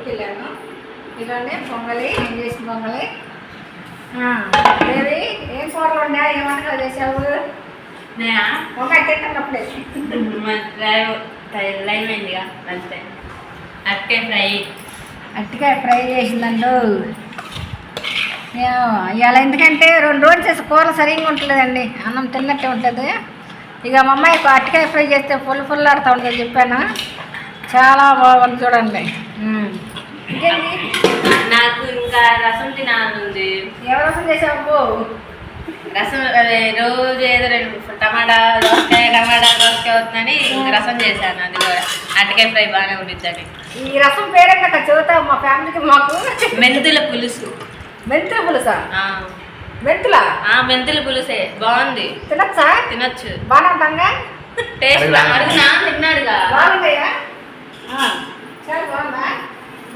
ఊరికి వెళ్ళాను ఇలానే పొంగలి ఏం చేసిన పొంగలి? ఏవి ఏం కూరలు ఉండా ఏం వంటకాలు చేసావు? పొంగలి తింటున్నప్పుడే. లైవ్ అయిందిగా అంతే. అట్టే ఫ్రై. అట్టికాయ ఫ్రై చేసిందండు ఇవాళ ఎందుకంటే రెండు రోజులు చేసే కూర సరిగ్గా ఉంటలేదండి. అన్నం తిన్నట్టే ఉంటుంది. ఇక మా అమ్మాయికి అట్టికాయ ఫ్రై చేస్తే ఫుల్ ఫుల్ ఆడుతూ ఉంటుంది చెప్పాను. చాలా బాగుంది చూడండి. నాకు ఇంకా రసం తినాలనుంది. ఎవరు అసలు చేసావు రసం రోజు ఏదో రెండు టమాటా దోసకాయ టమాటా దోసకాయ అవుతుందని రసం చేశాను అది కూడా. అట్టకాయ ఫ్రై బాగానే ఉండిద్దని. ఈ రసం పేరెక్క చదువుతావు మా ఫ్యామిలీకి మాకు. మెంతుల పులుసు. మెంతుల పులుసా. మెంతుల? ఆ మెంతుల పులుసే. బాగుంది. తినచ్చా? తినొచ్చు. బాగా టేస్ట్ అడుగునా? తిన్నాడుగా. చాలా బాగుందా.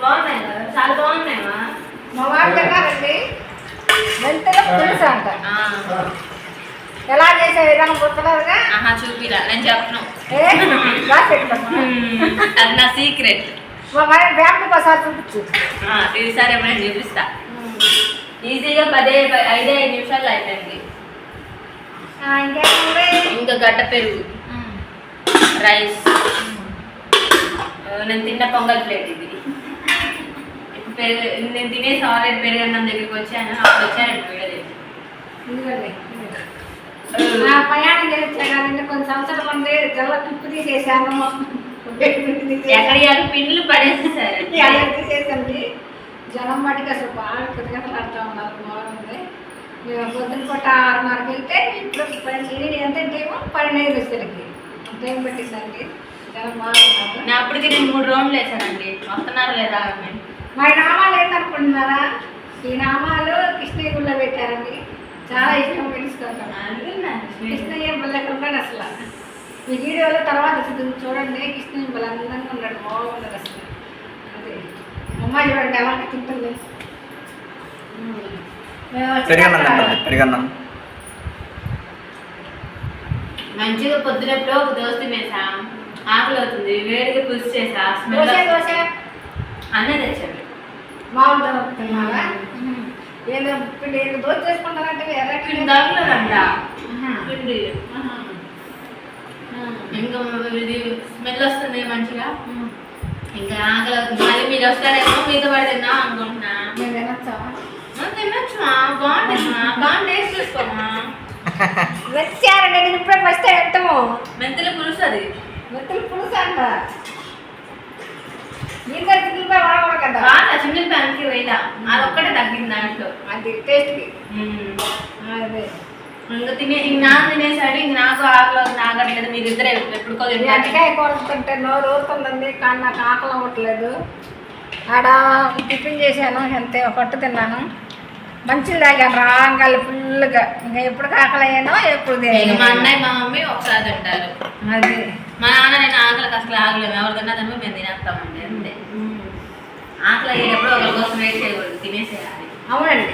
బాగున్నాయి కదా? చాలా బాగున్నాయమ్మా మా. వాడు తిన్నారండి అంట. ఎలా చేసే విధానం గుర్తులేదుగా ఆహా చూపిరా. నేను చెప్పను. అది నా సీక్రెట్. మా వాడి ఫ్యామిలీకి ఒకసారి చూపించు. ఈసారి ఏమైనా చూపిస్తా. ఈజీగా పదే ఐదే ఐదు నిమిషాలు అయిపోయింది. ఇంకా గడ్డ పెరుగు. రైస్. నేను తిన్న పొంగల్ ప్లేట్ ఇది. పెరుగు నేను తినేసి ఆల్రెడీ పెరుగన్నం దగ్గరికి వచ్చాను అప్పుడు వచ్చాను. నా ప్రయాణం చేస్తే కానీ కొన్ని సంవత్సరాల ముందే జల్ల తుప్పు తీసేసాను. ఎక్కడ పిండ్లు పడేసేసారు తీసేసండి. జనం మటుకు అసలు బాగా కృతజ్ఞతలాడుతూ ఉన్నారు బాగుంది మేము పొద్దున పూట ఆరున్నరకి వెళ్తే ఇప్పుడు పన్నెండు ఎంత టైము పన్నెండు వచ్చేసరికి టైం పెట్టిందండి జనం బాగున్నారు నేను అప్పటికి నేను మూడు రౌండ్లు వేసానండి. వస్తున్నారు లేదా మా నామాలు ఏంటనుకుంటున్నారా ఈ నామాలు కృష్ణయ్యగుల్లో పెట్టారండి. చాలా ఇష్టం పెట్టుకుంటాను కృష్ణయ్య బల్లెక్కడ అసలు. ఈ వీడియోలో తర్వాత చూడండి. కృష్ణయ్య బల్ల అందంగా ఉన్నాడు. బాగున్నాడు అసలు. అదే. అమ్మాయి చూడండి ఎలా తింటుంది. మంచిగా పొద్దునప్పుడు ఒక దోశ తినేసా. ఆకలి అవుతుంది వేడిగా పులుసు చేసా. స్మెల్ దోశ దోశ? అన్నీ తెచ్చాడు మామూలు తిన్నావా ఏదో పిండి ఏదో దోశ చేసుకుంటారంటే ఎర్రటి దగ్గరంట పిండి ఇంకా ఇది స్మెల్ వస్తుంది మంచిగా. ఇంకా ఆకలి మళ్ళీ మీరు వస్తారేమో మీతో పడి తిందాం అనుకుంటున్నా. తినొచ్చుమా. బాగుంటుందమ్మా. బాగా టేస్ట్ చూసుకోమా. వచ్చారండి. నేను ఇప్పుడే ఫస్ట్ టైం మెంతుల పులుసు అది. మెత్తలు పులుసు అంట. ఒక్కటే తగ్గింది దాంట్లో. అది టేస్ట్కి. అదే. ఇంకా తినే ఇంక తినేసాడు ఇంక నాకు ఆకలి ఆగట్లేదు మీరు ఇద్దరే ఎప్పుడుకో నోరు ఊరుతుందండి కానీ నాకు ఆకలి అవ్వట్లేదు. ఆడ టిఫిన్ చేశాను ఒక పట్టు తిన్నాను. మంచిది తాగాను రాగాలి ఫుల్గా ఇంకా ఎప్పుడు ఆకలి అయ్యానో ఎప్పుడు ఇక మా తిన్నాను అన్నయ్య మా మమ్మీ ఒకసారి తింటారు. అది. మా నాన్న నేను ఆకలికి అసలు ఆగలేము. ఎవరు తిన్నా తినమో మేము తినేస్తామండి అంతే. ఆకలి అయ్యేటప్పుడు ఒకరి కోసం వెయిట్ చేయకూడదు తినేసేయాలి. అవునండి.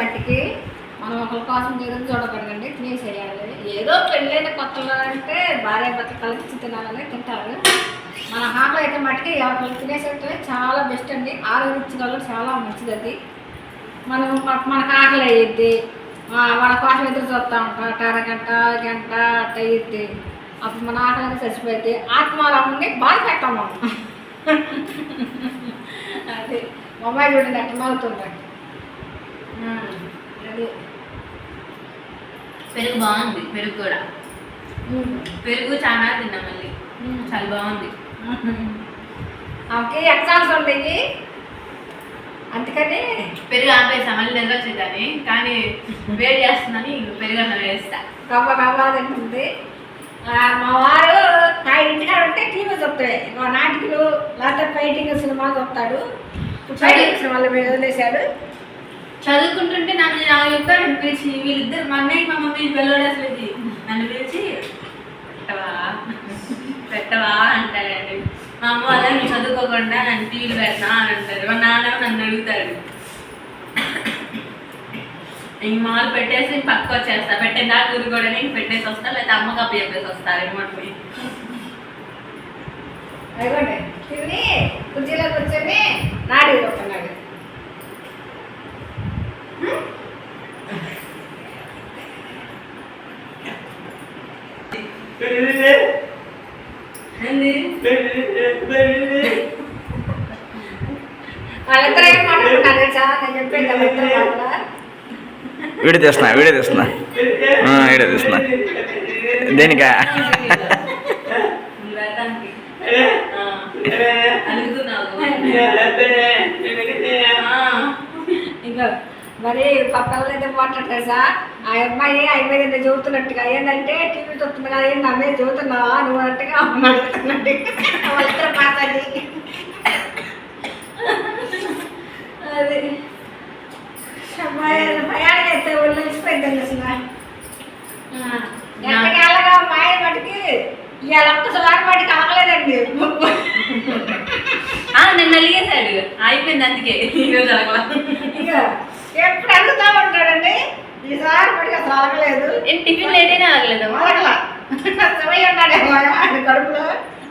వాటికి మనం ఒకరి కోసం ఎదురు చూడకూడదండి తినేసేయాలి. ఏదో పెళ్ళైన కొత్తలో అంటే భార్య భర్త కలిసి తినాలని తింటారు. మన ఆకలి అయితే మట్టుకి ఎవరికి తినేసేటమే చాలా బెస్ట్ అండి. ఆరోగ్యించగలరు చాలా మంచిది అది. మనం మన- మనకు ఆకలి అయ్యిద్ది. వాళ్ళ కోసం ఎదురు చూస్తూ ఉంటాం. అరగంట గంట అట్ట అయ్యిద్ది. అప్పుడు మన ఆకలి చచ్చిపోయింది ఆత్మారాముని బాగా పెట్టాం మనం అది మా అమ్మాయి చూడండి అట్ట మారుతుంది అది. పెరుగు బాగుంది పెరుగు కూడా. పెరుగు చాలా తిన్నాం మళ్ళీ. చాలా బాగుంది. ఆమెకి ఎగ్జామ్స్ ఉంటాయి అందుకని పెరుగు ఆపేసా మళ్ళీ నిద్ర వచ్చేదాన్ని కానీ వేడి చేస్తుందని పెరుగు అన్నం వేస్తా. కవ్వ కవ్వ తింటుంది మా వారు నా ఇంటికాడ ఉంటే టీవీ చూస్తాయి మా నాటికలు లేకపోతే ఫైటింగ్ సినిమా ఫైటింగ్ సినిమాలు వదిలేశాడు. చదువుకుంటుంటే నన్ను నాకు చెప్పాడు పిలిచి వీళ్ళిద్దరు మా అన్నయ్య మా మమ్మీ పిల్లడు అసలు ఇది. నన్ను పిలిచి పెట్టవా? పెట్టవా? అంటాడండి. మా అమ్మ వాళ్ళ నువ్వు చదువుకోకుండా నన్ను టీవీలు పెడతా అని అంటారు. మా నాన్న నన్ను అడుగుతాడు. ఇంక మాలు పెట్టేసి పక్క వచ్చేస్తా. పెట్టేదా కూర కూడా ఇంక పెట్టేసి వస్తా లేకపోతే అమ్మకి అప్పు చెప్పేసి వస్తా రిమోట్ అదిగోండి తిని కుర్చీలో కూర్చొని నాడి వాళ్ళిద్దరూ ఏం మాట్లాడుతున్నారు తెలుసా? నేను కదా. వీడియో తీస్తున్నా వీడియో తీస్తున్నా. ఆ, వీడియో తీస్తున్నా. దేనికా? మరి మాట్లాడతారు సార్. ఆ అమ్మాయి అయిపోయింది చదువుతున్నట్టుగా ఏంటంటే టీవీ చూస్తుంది కదా ఏంటి అమ్మాయి చదువుతున్నావా నువ్వు అన్నట్టుగా అమ్మ అడుగుతున్నట్టు వాళ్ళిద్దరు మాట్లాడి. అది. అమ్మాయి భయాలు అయితే ఒళ్ళు తెలిసిపోయిందండి అసలు ఎక్కడికెళ్ళగా అమ్మాయి మటుకి ఇవాళ ఒక్కసారి మటుకు అలగలేదండి ఆ, నిన్న అలిగేశాడు. అయిపోయింది అందుకే ఈరోజు అలగల. ఎప్పుడు అడుగుతా ఉంటాడండి? ఈసారి మటుకు అసలు అలగలేదు. టిఫిన్ లేట్ అయినా అలగలేదు? అలగల. శివయ్య ఉన్నాడేమో ఆయన కడుపులో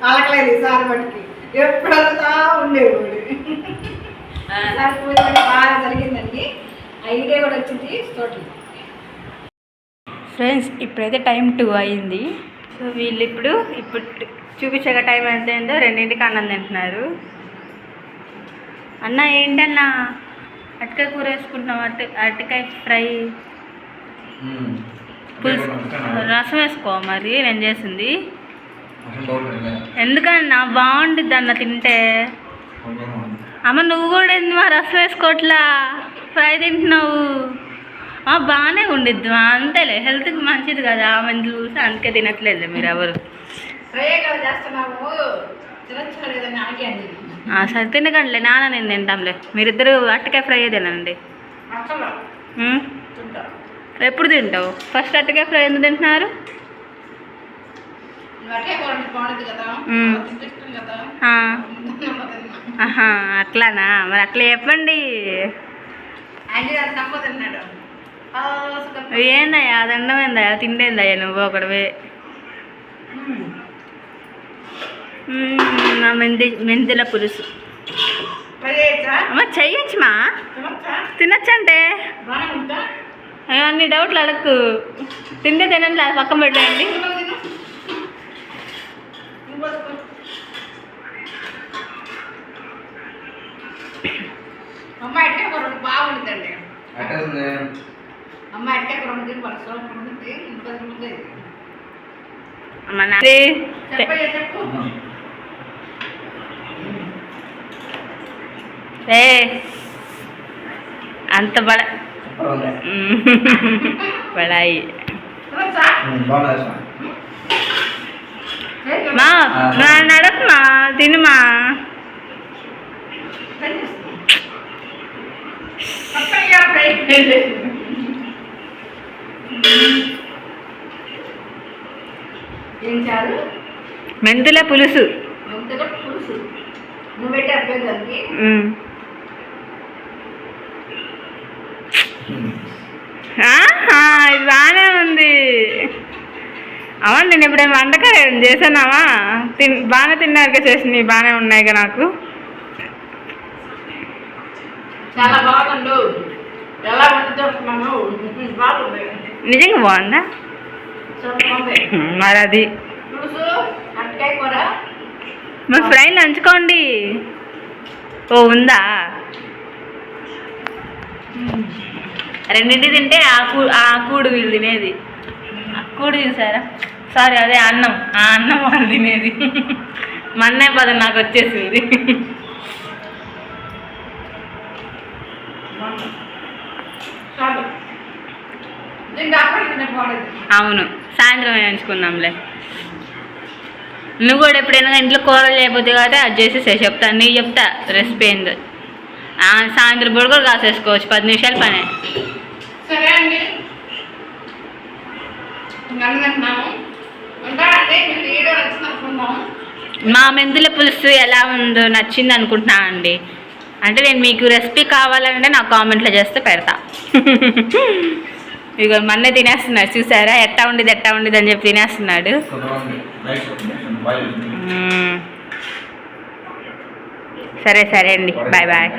అలగలేదు ఈసారి మటుకి. ఎప్పుడు అడుగుతా ఉండేవాడు. బాగా జరిగిందండి. ఐడియా కూడా వచ్చింది తోటి. ఫ్రెండ్స్ ఇప్పుడైతే టైం టూ అయింది. సో వీళ్ళు ఇప్పుడు ఇప్పుడు చూపించక టైం ఎంత అయిందో రెండింటికి అన్నం తింటున్నారు. అన్న ఏంటన్నా? అరటికాయ కూర వేసుకుంటున్నాం అరటి అరటికాయ ఫ్రై? పులుసు రసం వేసుకో మరి నేను చేసింది. ఎందుకన్నా? బాగుండిద్ది అన్న తింటే అమ్మ నువ్వు కూడా ఏంది మా రసం వేసుకోవట్లా ఫ్రై తింటున్నావు? ఆ, బాగానే ఉండిద్ది. అంతేలే హెల్త్కి మంచిది కదా. మంచి చూసి అందుకే తినట్లేదు మీరు ఎవరు. సరే తినకండిలే. నాన్న నేను తింటాంలే. మీరిద్దరు అట్టకాయ ఫ్రై తినండి. ఎప్పుడు తింటావు? ఫస్ట్ అట్టకాయ ఫ్రై ఎందుకు తింటున్నారు? అట్లానా? మరి అట్లా చెప్పండి. అది ఏందయ్యా? దండం ఏందయ్యా? తిండేందయ్యా నువ్వు నా మెంతి మెంతుల పులుసు. అమ్మ చెయ్యొచ్చు మా తినొచ్చంటే? అన్ని డౌట్లు అడగకు తింటే తినండి అది పక్కన పెట్టేయండి. అమ్మ అట్టే రెండు బాగుంటుందండి అమ్మ అట్టే రెండు పది సూపర్ ఉంటుంది ఇంకో ఉంటుంది అమ్మ నా- ఇది చెప్పయ్యా చెప్పు ఏ అంత బడ బడాయి తినొచ్చా? మా నా నడకమా తినుమా పక్కయ్యా ఫ్రై ఏం మెంతుల పులుసు. ముందుగా పులుసు. నువ్వు పెట్టే అభ్యర్థానికి మ్మ్. ఆహా, ఇది బాగానే ఉంది. అవును నేను ఎప్పుడేం వంటకాలు చేసానావా తిన్ బాగానే తిన్నారుగా చేసినవి బాగానే ఉన్నాయిగా నాకు. చాలా బాగుండు ఎలా వంట చేస్తున్నాను బాగుంది నిజంగా బాగుందా? మరి అది. మరి ఫ్రై నంచుకోండి. ఓ ఉందా? రెండింటి తింటే ఆ కూ ఆ కూడు వీళ్ళు తినేది. కూడు చూసారా? సారీ అదే అన్నం. ఆ అన్నం వాళ్ళు తినేది. మన్నే పదం నాకు వచ్చేసింది చాలు దీనికి అప్పటికి బాగుంది అవును సాయంత్రం ఎంచుకుందాంలే. నువ్వు కూడా ఎప్పుడైనా ఇంట్లో కూరలు చేయకపోతే కాబట్టి అది చేసేసే చెప్తా నీకు చెప్తా రెసిపీ ఏందో. సాయంత్రం పూట కూడా కాసేసుకోవచ్చు పది నిమిషాలు పనే. సరే అండి. మా మెంతుల పులుసు ఎలా ఉందో నచ్చింది అనుకుంటున్నా అండి. అంటే నేను మీకు రెసిపీ కావాలంటే నాకు కామెంట్లో చేస్తే పెడతా. ఇక మొన్నే తినేస్తున్నాడు. చూసారా? ఎట్టా ఉండేది ఎట్టా ఉండేది అని చెప్పి తినేస్తున్నాడు. సరే సరే అండి. Bye bye.